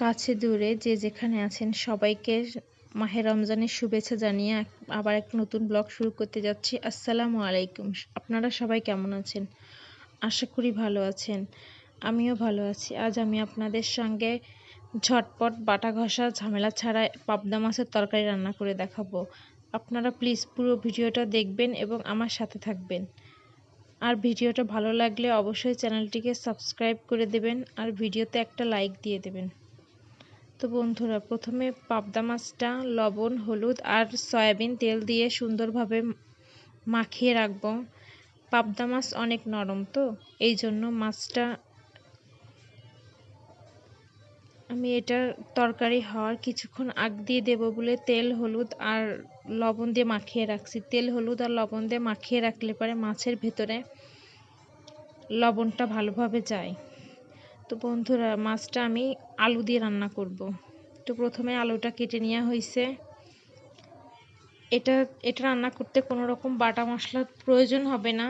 কাছে দূরে যে যেখানে আছেন সবাইকে মাহে রমজানের শুভেচ্ছা জানিয়ে আবার এক নতুন ব্লগ শুরু করতে যাচ্ছি। আসসালামু আলাইকুম। আপনারা সবাই কেমন আছেন? আশা করি ভালো আছেন। আমিও ভালো আছি। আজ আমি আপনাদের সঙ্গে ঝটপট বাটা ঘষা ঝামেলা ছাড়া পাবদা মাছের তরকারি রান্না করে দেখাবো। আপনারা প্লিজ পুরো ভিডিওটা দেখবেন এবং আমার সাথে থাকবেন। আর ভিডিওটা ভালো লাগলে অবশ্যই চ্যানেলটিকে সাবস্ক্রাইব করে দেবেন আর ভিডিওতে একটা লাইক দিয়ে দেবেন। তো বন্ধুরা, প্রথমে পাবদা মাছটা লবণ, হলুদ আর সয়াবিন তেল দিয়ে সুন্দরভাবে মাখিয়ে রাখব। পাবদা মাছ অনেক নরম তো, এই জন্য মাছটা আমি এটার তরকারি হওয়ার কিছুক্ষণ আগ দিয়ে দেবো বলে তেল, হলুদ আর লবণ দিয়ে মাখিয়ে রাখছি। তেল, হলুদ আর লবণ দিয়ে মাখিয়ে রাখলে পরে মাছের ভেতরে লবণটা ভালোভাবে যায়। তো বন্ধুরা, মাছটা আমি আলু দিয়ে রান্না করব। তো প্রথমে আলুটা কেটে নেওয়া হয়েছে। এটা এটা রান্না করতে কোনো রকম বাটা মশলার প্রয়োজন হবে না।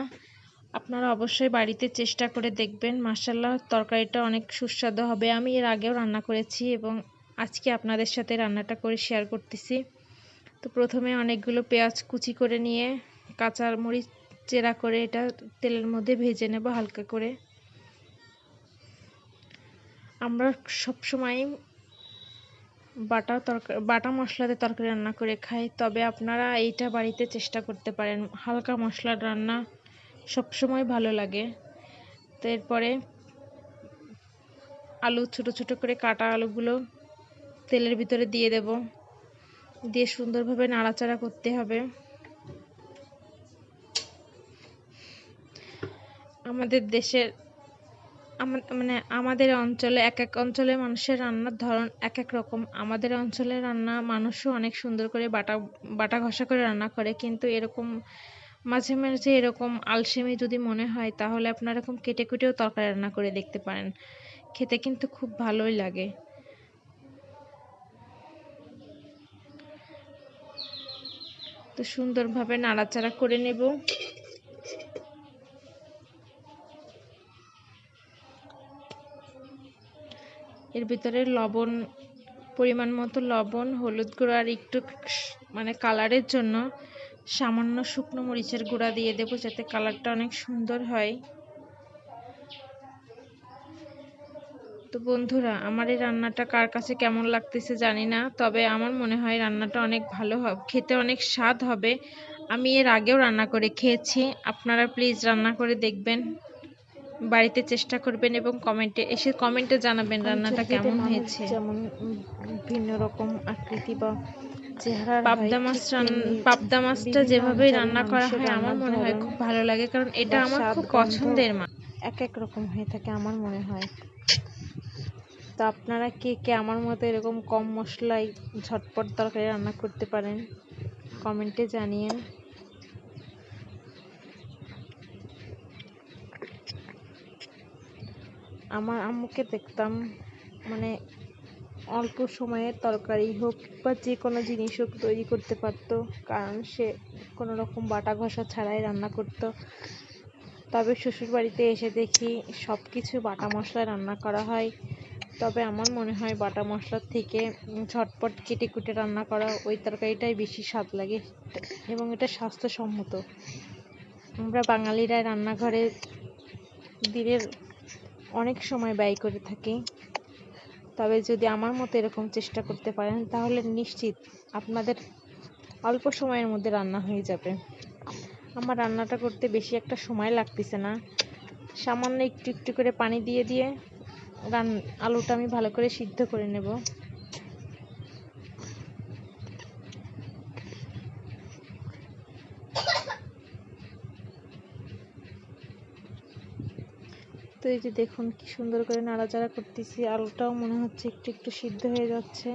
আপনারা অবশ্যই বাড়িতে চেষ্টা করে দেখবেন। মাসাল্লাহ তরকারিটা অনেক সুস্বাদু হবে। আমি এর আগেও রান্না করেছি এবং আজকে আপনাদের সাথে রান্নাটা করে শেয়ার করতেছি। তো প্রথমে অনেকগুলো পেঁয়াজ কুচি করে নিয়ে কাঁচা মরিচ চেরা করে এটা তেলের মধ্যে ভেজে নেব হালকা করে। আমরা সব সময় বাটা তরকারি বাটা মশলাতে তরকারি রান্না করে খাই। তবে আপনারা এইটা বাড়িতে চেষ্টা করতে পারেন। হালকা মশলার রান্না সবসময় ভালো লাগে। তো এরপরে আলু ছোট ছোট করে কাটা আলুগুলো তেলের ভিতরে দিয়ে দেব। দিয়ে সুন্দরভাবে নাড়াচাড়া করতে হবে। আমাদের দেশের মানে আমাদের অঞ্চলে এক এক অঞ্চলে মানুষের রান্নার ধরন এক এক রকম। আমাদের অঞ্চলে রান্না, মানুষও অনেক সুন্দর করে বাটা বাটা ঘষা করে রান্না করে, কিন্তু এরকম মাঝে মাঝে এরকম আলসেমি যদি মনে হয়, তাহলে আপনার এরকম কেটে কুটেও তরকারি রান্না করে দেখতে পারেন। খেতে কিন্তু খুব ভালোই লাগে। তো সুন্দরভাবে নাড়াচাড়া করে নেব। এর ভিতরে লবণ, পরিমাণ মতো লবণ, হলুদ গুঁড়ো আর একটু মানে কালারের জন্য সামান্য শুকনো মরিচের গুঁড়া দিয়ে দেবো যাতে কালারটা অনেক সুন্দর হয়। তো বন্ধুরা, আমার এই রান্নাটা কার কাছে কেমন লাগতেছে জানি না, তবে আমার মনে হয় রান্নাটা অনেক ভালো হবে খেতে অনেক স্বাদ হবে। আমি এর আগেও রান্না করে খেয়েছি, আপনারা প্লিজ রান্না করে দেখবেন। বাড়িতে চেষ্টা করবেন এবং কমেন্টে এসে কমেন্টে জানাবেন রান্নাটা কেমন হয়েছে। যেমন ভিন্ন রকম আকৃতি বা পাবদা মাছ পাবদা মাছটা যেভাবেই রান্না করা হয় আমার মনে হয় খুব ভালো লাগে কারণ এটা আমার খুব পছন্দের মাছ। এক এক রকম হয়ে থাকে আমার মনে হয়। তো আপনারা কে কে আমার মতো এরকম কম মশলায় ঝটপট তরকারি রান্না করতে পারেন কমেন্টে জানিয়ে। আমার আম্মুকে দেখতাম মানে অল্প সময়ে তরকারি হোক বা যে কোনো জিনিস হোক তৈরি করতে পারতো, কারণ সে কোনো রকম বাটা ঘষা ছাড়াই রান্না করতো। তবে শ্বশুর বাড়িতে এসে দেখি সব কিছু বাটা মশলায় রান্না করা হয়। তবে আমার মনে হয় বাটা মশলার থেকে ঝটপট কেটে কুটে রান্না করা ওই তরকারিটাই বেশি স্বাদ লাগে এবং এটা স্বাস্থ্যসম্মত। আমরা বাঙালিরা রান্নাঘরে দিনের অনেক সময় ব্যয় করে থাকি। তবে যদি আমার মতো এরকম চেষ্টা করতে পারেন, তাহলে নিশ্চিত আপনাদের অল্প সময়ের মধ্যে রান্না হয়ে যাবে। আমার রান্নাটা করতে বেশি একটা সময় লাগতেছে না। সামান্য একটু একটু করে পানি দিয়ে দিয়ে রান, আলুটা আমি ভালো করে সিদ্ধ করে নেব। এই যে দেখুন কি সুন্দর করে নাড়াচাড়া করতেছি, আলুটাও মনে হচ্ছে একটু একটু সিদ্ধ হয়ে যাচ্ছে।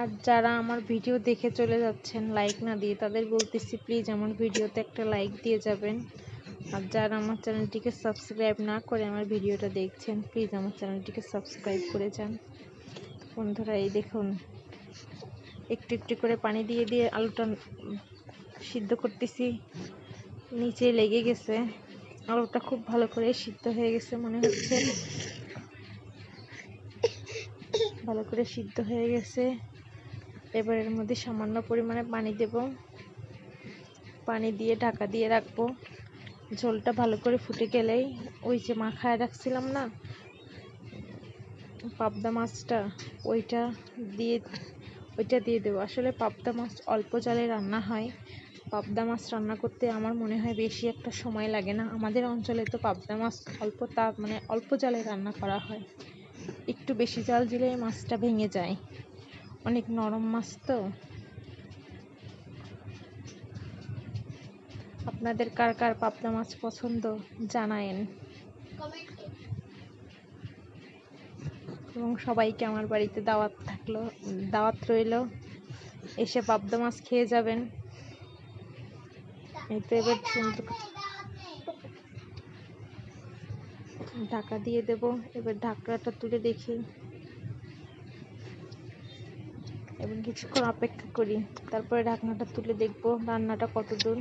আর যারা আমার ভিডিও দেখে চলে যাচ্ছেন লাইক না দিয়ে, তাদের বলতেছি প্লিজ আমার ভিডিওতে একটা লাইক দিয়ে যাবেন। আর যারা আমার চ্যানেলটিকে সাবস্ক্রাইব না করে আমার ভিডিওটা দেখছেন প্লিজ আমার চ্যানেলটিকে সাবস্ক্রাইব করে যান। বন্ধুরা, এই দেখুন, একটু একটু করে পানি দিয়ে দিয়ে আলুটা সিদ্ধ করতেছি। নিচে লেগে গেছে। আলুটা খুব ভালো করে সিদ্ধ হয়ে গেছে মনে হচ্ছে। ভালো করে সিদ্ধ হয়ে গেছে। এবার এর মধ্যে সামান্য পরিমাণে পানি দেব। পানি দিয়ে ঢাকা দিয়ে রাখব। ঝোলটা ভালো করে ফুটে গেলেই ওই যে মাখায় রাখছিলাম না, পাবদা মাছটা, ওইটা দিয়ে ওইটা দিয়ে দেবো। আসলে পাবদা মাছ অল্প জলে রান্না হয়। পাবদা মাছ রান্না করতে আমার মনে হয় বেশি একটা সময় লাগে না। আমাদের অঞ্চলে তো পাবদা মাছ অল্প তাপ মানে অল্প জালে রান্না করা হয়। একটু বেশি জাল দিলে মাছটা ভেঙে যায়। অনেক নরম মাছ তো। আপনাদের কার কার পাবদা মাছ পছন্দ জানায়েন। এবং সবাইকে আমার বাড়িতে দাওয়াত থাকল, দাওয়াত রইল, এসে পাবদা মাছ খেয়ে যাবেন। এই তো এবার ঢাকা দিয়ে দেব। এবার ঢাকনাটা তুলে দেখি। এবং কিছুক্ষণ অপেক্ষা করি। তারপরে ঢাকনাটা তুলে দেখব রান্নাটা কত দূর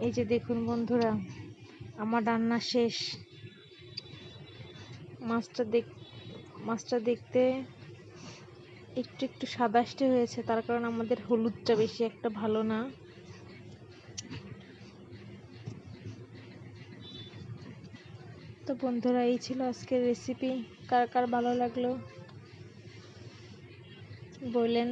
এই যে দেখুন বন্ধুরা, আমার রান্না শেষ। মাছটা দেখ, মাছটা দেখতে একটু একটু সাদাষ্টে হয়েছে, তার কারণ আমাদের হলুদটা বেশি একটা ভালো না। তো বন্ধুরা এই ছিল আজকের রেসিপি কার কার ভালো লাগল বললেন